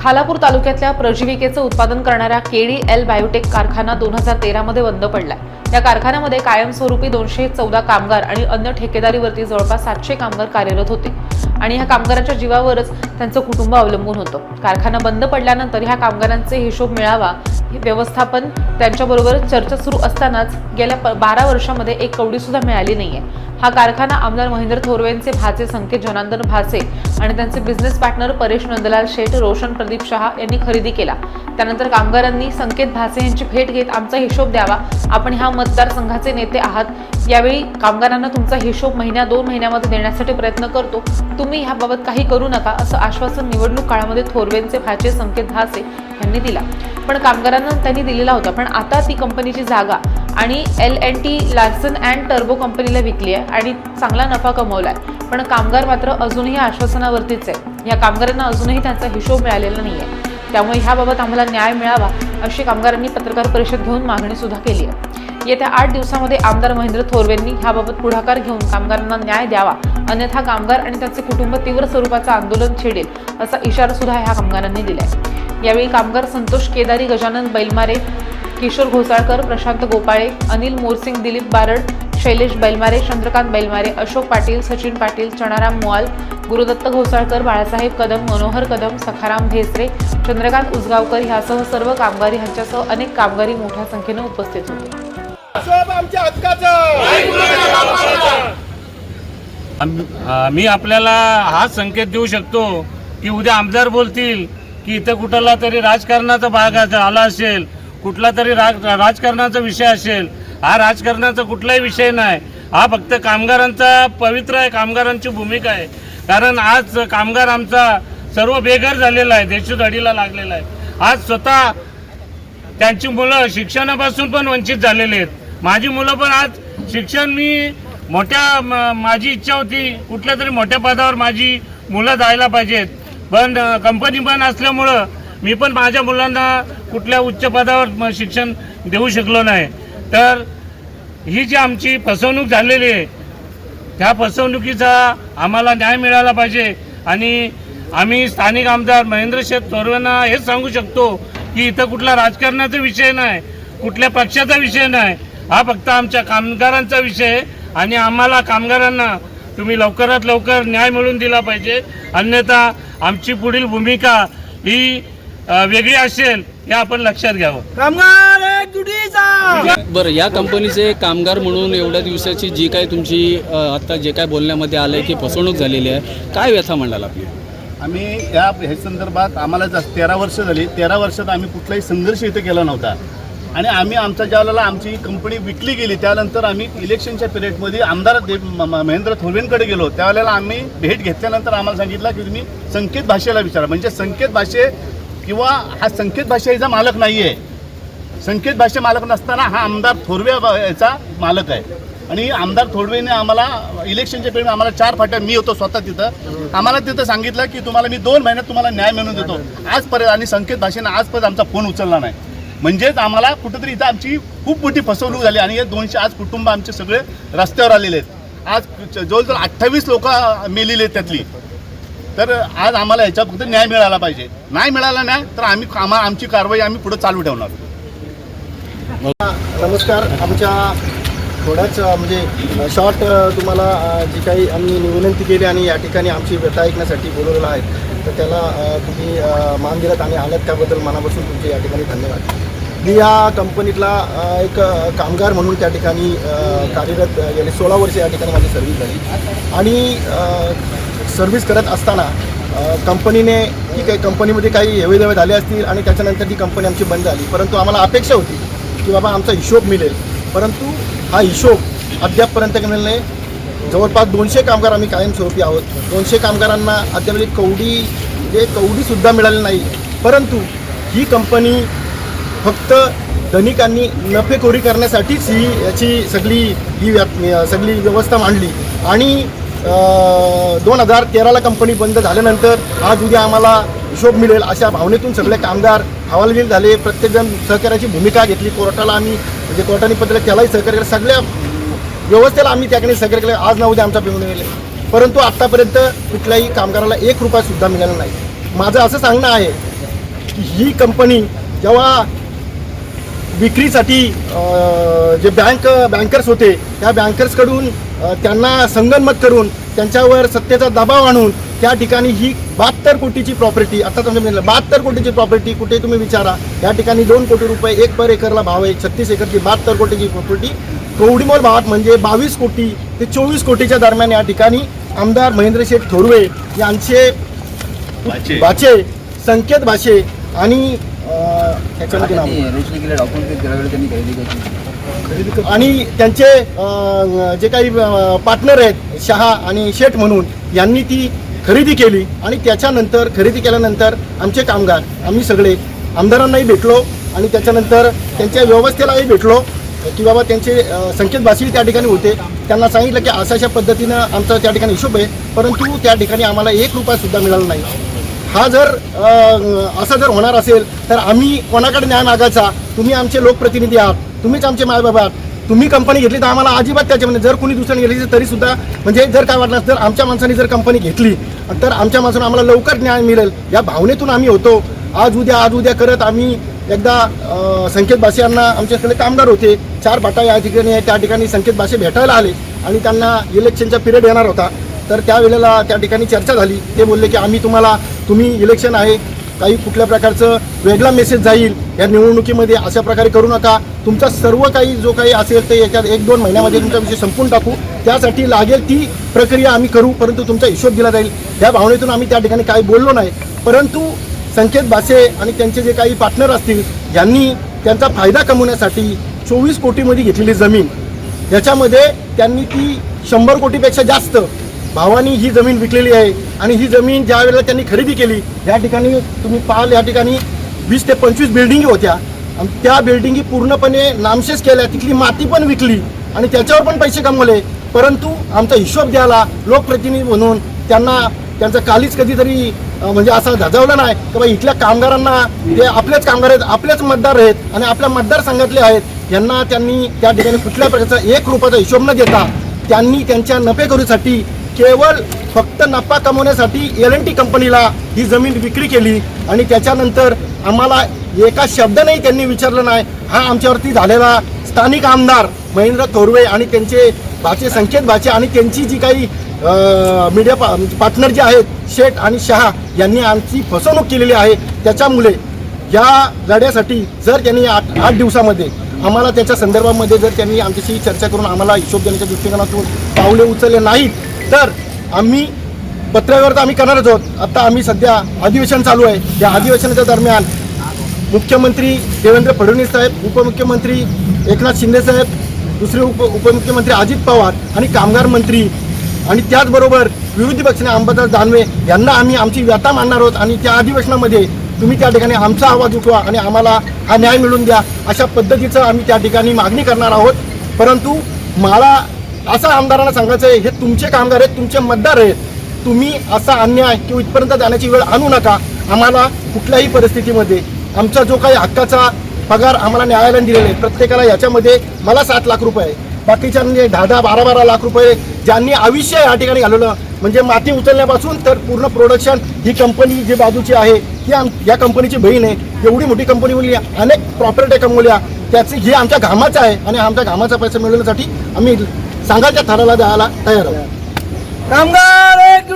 खालापूर तालुक्यातल्या प्रजीविकेचं उत्पादन करणाऱ्या केडी एल बायोटेक कारखाना दोन हजार तेरामध्ये बंद पडलाय. या कारखान्यामध्ये कायमस्वरूपी दोनशे चौदा कामगार आणि अन्य ठेकेदारीवरती जवळपास सातशे कामगार कार्यरत होते. आणि ह्या कामगारांच्या जीवावरच त्यांचं कुटुंब अवलंबून होतं. कारखाना बंद पडल्यानंतर ह्या कामगारांचे हिशोब मिळावा व्यवस्थापन त्यांच्याबरोबर चर्चा सुरू असतानाच गेल्या बारा वर्षामध्ये एक कवडी सुद्धा मिळाली नाहीये. हा कारखाना आमदार महेंद्र थोरवेंचे भाचे संकेत जनार्दन भासे आणि त्यांचे बिझनेस पार्टनर परेश नंदलाल शेठ रोशन प्रदीप शहा यांनी खरेदी केला. त्यानंतर कामगारांनी संकेत भासे यांची भेट घेत आमचा हिशोब द्यावा. आपण ह्या मतदारसंघाचे नेते आहात. यावेळी कामगारांना तुमचा हिशोब महिन्या दोन महिन्यामध्ये देण्यासाठी प्रयत्न करतो. तुम्ही ह्याबाबत काही करू नका असं आश्वासन निवडणूक काळामध्ये थोरवेंचे भाचे संकेत भासे यांनी दिला. पण कामगारांना त्यांनी दिलेला होता. पण आता ती कंपनीची जागा आणि L N T Larsen and turbo कंपनीला विकली आहे आणि चांगला नफा कमवला आहे पण कामगार मात्र अजूनही आश्वासनावरतीच आहे. या कामगारांना अजूनही त्यांचा हिशोब मिळालेला नाही आहे त्यामुळे ह्याबाबत आम्हाला न्याय मिळावा अशी कामगारांनी पत्रकार परिषद घेऊन मागणी सुद्धा केली आहे. येत्या आठ दिवसामध्ये आमदार महेंद्र थोरवेंनी ह्याबाबत पुढाकार घेऊन कामगारांना न्याय द्यावा अन्यथा कामगार आणि त्यांचे कुटुंब तीव्र स्वरूपाचं आंदोलन छेडेल असा इशारा सुद्धा ह्या कामगारांनी दिलाय. यावेळी कामगार संतोष केदारी गजानन बैलमारे किशोर घोसाळकर प्रशांत गोपाळे अनिल मोरसिंग दिलीप बारड शैलेश बैलमारे चंद्रकांत बैलमारे अशोक पाटील सचिन पाटील चणाराम मुआल गुरुदत्त घोसाळकर बाळासाहेब कदम मनोहर कदम सखाराम भेसरे चंद्रकांत उजगावकर ह्यासह सर्व कामगारी ह्यांच्यासह अनेक कामगारी मोठ्या संख्येने उपस्थित होते. मी आपल्याला हा संकेत देऊ शकतो की उद्या आमदार बोलतील की इथं कुठला तरी राजकारणाचा भाग आला असेल कुठला तरी राज राजकारणाचा विषय असेल हा राजकारणाचा कुठलाही विषय नाही. हा फक्त कामगारांचा पवित्र आहे कामगारांची भूमिका आहे. कारण आज कामगार आमचा सर्व बेघर झालेला आहे देशोधडीला लागलेला आहे. आज स्वतः त्यांची मुलं शिक्षणापासून पण वंचित झालेले आहेत. माझी मुलं पण आज शिक्षण मी मोठ्या म- माझी इच्छा होती कुठल्या तरी मोठ्या पदावर माझी मुलं जायला पाहिजेत. पण कंपनी पण असल्यामुळं मी पण माझ्या मुलांना कुठल्या उच्च पदावर शिक्षण देऊ शकलो नाही. तर ही जी आमची फसवणूक झालेली आहे त्या फसवणुकीचा आम्हाला न्याय मिळाला पाहिजे. आणि आम्ही स्थानिक आमदार महेंद्र शेठ थोरवेंना हेच सांगू शकतो की इथं कुठला राजकारणाचा विषय नाही कुठल्या पक्षाचा विषय नाही. हा फक्त आमच्या कामगारांचा विषय आहे आणि आम्हाला कामगारांना तुम्ही लवकरात लवकर न्याय मिळवून दिला पाहिजे. अन्यथा आमची पुढील भूमिका ही वेगळी असेल. हे आपण लक्षात घ्यावं. कामगार बरं या कंपनीचे कामगार म्हणून एवढ्या दिवसाची जी काय तुमची आता जे काय बोलण्यामध्ये आलं आहे की फसवणूक झालेली आहे काय व्यथा म्हणाल आपली? आम्ही या ह्या संदर्भात आम्हाला जा तेरा वर्ष झाली तेरा वर्षात आम्ही कुठलाही संघर्ष इथे केला नव्हता. आणि आम्ही आमच्या ज्या वेळेला आमची कंपनी विकली गेली त्यानंतर आम्ही इलेक्शनच्या पिरियडमध्ये आमदार दे म- म- महेंद्र थोरवेंकडे गेलो. त्यावेळेला आम्ही भेट घेतल्यानंतर आम्हाला सांगितलं की तुम्ही संकेत भाषेला विचारा. म्हणजे संकेत भाषे किंवा हा संकेत भाषेचा मालक नाही आहे संकेत भाषे मालक नसताना हा आमदार थोरवे याचा मालक आहे. आणि आमदार थोडवेने आम्हाला इलेक्शनच्या पिरियड आम्हाला चार फाट्या मी होतो स्वतः तिथं. आम्हाला तिथं सांगितलं की तुम्हाला मी दोन महिन्यात तुम्हाला न्याय मिळून देतो. आजपर्यंत आणि संकेत भाषेनं आजपर्यंत आमचा फोन उचलला नाही. म्हणजेच आम्हाला कुठंतरी इथं आमची खूप मोठी फसवणूक झाली आणि हे दोनशे आज कुटुंब आमचे सगळे रस्त्यावर आलेले आहेत. आज जवळजवळ अठ्ठावीस लोक मेलेली आहेत त्यातली. तर आज आम्हाला याच्यात फक्त न्याय मिळाला पाहिजे. नाही मिळाला नाही तर आम्ही आम्हा आमची कारवाई आम्ही पुढे चालू ठेवणार. नमस्कार. आमच्या थोड्याच म्हणजे शॉर्ट तुम्हाला जी काही आम्ही विनंती केली आणि या ठिकाणी आमची व्यथा ऐकण्यासाठी बोलवलेला आहे तर त्याला तुम्ही मान दिलात आणि आल्यात त्याबद्दल मनापासून तुमचे या ठिकाणी धन्यवाद. मी या कंपनीतला एक कामगार म्हणून त्या ठिकाणी कार्यरत गेले सोळा वर्ष या ठिकाणी माझी सर्व्हिस झाली. आणि सर्व्हिस करत असताना कंपनीने की काही कंपनीमध्ये काही हेवेदेवे झाले असतील आणि त्याच्यानंतर ती कंपनी आमची बंद झाली. परंतु आम्हाला अपेक्षा होती की बाबा आमचा हिशोब मिळेल. परंतु हा हिशोब अद्यापपर्यंत मिळेल नाही. जवळपास दोनशे कामगार आम्ही कायमस्वरूपी आहोत. दोनशे कामगारांना अद्याप कवडी म्हणजे कवडीसुद्धा मिळाली नाही. परंतु ही कंपनी फक्त धनिकांनी नफेखोरी करण्यासाठीच ही याची सगळी ही व्या- सगळी व्यवस्था मांडली. आणि दोन हजार तेराला कंपनी बंद झाल्यानंतर आज उद्या आम्हाला हिशोब मिळेल अशा भावनेतून सगळे कामगार हवालदिल झाले. प्रत्येकजण सहकार्याची भूमिका घेतली. कोर्टाला आम्ही म्हणजे कोर्टाने पत्र त्यालाही सहकार्य केलं सगळ्या व्यवस्थेला आम्ही त्याकडे सहकार्य केलं आज ना उद्या आमचा पेमेंट मिळेल परंतु आत्तापर्यंत कुठल्याही कामगाराला एक रुपयासुद्धा मिळाला नाही. माझं असं सांगणं आहे की ही कंपनी जेव्हा विक्रीसाठी जे बँक बँकर्स होते त्या बँकर्सकडून त्यांना संगनमत करून त्यांच्यावर सत्तेचा दबाव आणून त्या ठिकाणी ही बहात्तर कोटीची प्रॉपर्टी आता तुमच्या बहात्तर कोटीची प्रॉपर्टी कुठे तुम्ही विचारा या ठिकाणी दोन कोटी रुपये एक पर एकरला भाव आहे छत्तीस एकरची बहात्तर कोटीची प्रॉपर्टी कवडीमोल भावात म्हणजे बावीस कोटी ते चोवीस कोटीच्या दरम्यान या ठिकाणी आमदार महेंद्र शेठ थोरवे यांचे भाचे. संकेत भाषे आणि त्याच्यामध्ये नाव. आणि त्यांचे जे काही पार्टनर आहेत शहा आणि शेठ म्हणून यांनी ती खरेदी केली आणि त्याच्यानंतर खरेदी केल्यानंतर आमचे कामगार आम्ही सगळे आमदारांनाही भेटलो आणि त्याच्यानंतर त्यांच्या व्यवस्थेलाही भेटलो की बाबा त्यांचे संकेत भाषी त्या ठिकाणी होते. त्यांना सांगितलं की अशा अशा पद्धतीनं आमचा त्या ठिकाणी हिशोब आहे परंतु त्या ठिकाणी आम्हाला एक रुपयासुद्धा मिळाला नाही. हा जर असं जर होणार असेल तर आम्ही कोणाकडे न्याय मागायचा? तुम्ही आमचे लोकप्रतिनिधी आहात. तुम्हीच आमचे मायबाप आहात. तुम्ही कंपनी घेतली तर आम्हाला अजिबात त्याच्यामध्ये जर कोणी दुसऱ्याने घेतली तरी सुद्धा म्हणजे जर काय वाटलं जर आमच्या माणसाने जर कंपनी घेतली तर आमच्या माणसानं आम्हाला लवकर न्याय मिळेल. या भावनेतून आम्ही होतो. आज उद्या आज उद्या करत आम्ही एकदा संकेत भाषे यांना आमच्याकडे कामगार होते. चार बाटा या ठिकाणी आहे त्या ठिकाणी संकेत भाषे भेटायला आले आणि त्यांना इलेक्शनचा पिरियड येणार होता. तर त्यावेळेला त्या ठिकाणी चर्चा झाली. ते बोलले की आम्ही तुम्हाला तुम्ही इलेक्शन आहे काही कुठल्या प्रकारचं वेगळा मेसेज जाईल या निवडणुकीमध्ये अशा प्रकारे करू नका. तुमचा सर्व काही जो काही असेल ते याच्यात एक दोन महिन्यामध्ये तुमचा विषय संपून टाकू. त्यासाठी लागेल ती प्रक्रिया आम्ही करू परंतु तुमचा हिशोब दिला जाईल. या भावनेतून आम्ही त्या ठिकाणी काही बोललो नाही. परंतु संकेत भाषे आणि त्यांचे जे काही पार्टनर असतील यांनी त्यांचा फायदा कमवण्यासाठी चोवीस कोटीमध्ये घेतलेली जमीन. याच्यामध्ये त्यांनी ती शंभर कोटीपेक्षा जास्त भावानी ही जमीन विकलेली आहे आणि ही जमीन ज्या वेळेला त्यांनी खरेदी केली या ठिकाणी तुम्ही पाहाल या ठिकाणी वीस ते पंचवीस बिल्डिंगी होत्या. आणि त्या बिल्डिंगी पूर्णपणे नामशेष केल्या. तिथली माती पण विकली आणि त्याच्यावर पण पैसे कमवले. परंतु आमचा हिशोब द्यायला लोकप्रतिनिधी म्हणून त्यांना त्यांचा कालीच कधीतरी म्हणजे असं धजावला नाही की बाबा इथल्या कामगारांना ते आपलेच कामगार आहेत आपलेच मतदार आहेत आणि आपल्या मतदारसंघातले आहेत. यांना त्यांनी त्या ठिकाणी कुठल्या प्रकारचा एक रुपयाचा हिशोब न देता त्यांनी त्यांच्या नफेखोरीसाठी केवळ फक्त नफा कमवण्यासाठी एल एन टी कंपनीला ही जमीन विक्री केली आणि त्याच्यानंतर आम्हाला एका शब्दानेही त्यांनी विचारलं नाही. हा आमच्यावरती झालेला स्थानिक आमदार महेंद्र थोरवे आणि त्यांचे भाचे संकेत भाचे आणि त्यांची जी काही मीडिया पा म्हणजे पार्टनर जे आहेत शेठ आणि शहा यांनी आमची फसवणूक केलेली आहे. त्याच्यामुळे या लढ्यासाठी जर त्यांनी आठ आठ दिवसामध्ये आम्हाला त्याच्या संदर्भामध्ये जर त्यांनी आमच्याशी चर्चा करून आम्हाला हिशोब देण्याच्या दृष्टिकोनातून पावले उचलले नाहीत तर आम्ही पत्रव्यवहार तर आम्ही करणारच आहोत. आता आम्ही सध्या अधिवेशन चालू आहे. या अधिवेशनाच्या दरम्यान मुख्यमंत्री देवेंद्र फडणवीस साहेब उपमुख्यमंत्री एकनाथ शिंदे साहेब दुसरे उप उपमुख्यमंत्री अजित पवार आणि कामगार मंत्री आणि त्याचबरोबर विरोधी पक्षाने अंबादास दानवे यांना आम्ही आमची व्यथा मानणार आहोत आणि त्या अधिवेशनामध्ये तुम्ही त्या ठिकाणी आमचा आवाज उठवा आणि आम्हाला हा न्याय मिळवून द्या अशा पद्धतीचं आम्ही त्या ठिकाणी मागणी करणार आहोत. परंतु मला असं आमदारांना सांगायचं आहे हे तुमचे कामगार आहेत तुमचे मतदार आहेत. तुम्ही असा अन्याय किंवा इथपर्यंत जाण्याची वेळ आणू नका. आम्हाला कुठल्याही परिस्थितीमध्ये आमचा जो काही हक्काचा पगार आम्हाला न्यायालयाने दिलेला आहे प्रत्येकाला याच्यामध्ये मला सात लाख रुपये बाकीच्या म्हणजे दहा दहा बारा बारा लाख रुपये ज्यांनी आयुष्य या ठिकाणी घालवलं म्हणजे माती उचलण्यापासून तर पूर्ण प्रोडक्शन ही कंपनी जी बाजूची आहे ही आम या कंपनीची बहीण आहे. एवढी मोठी कंपनी बोलली अनेक प्रॉपर्ट्या कमवल्या. त्याची ही आमच्या घामाचा आहे आणि आमच्या घामाचा पैसा मिळवण्यासाठी आम्ही सांगायच्या थराला द्यायला तयार आहोत. कामगार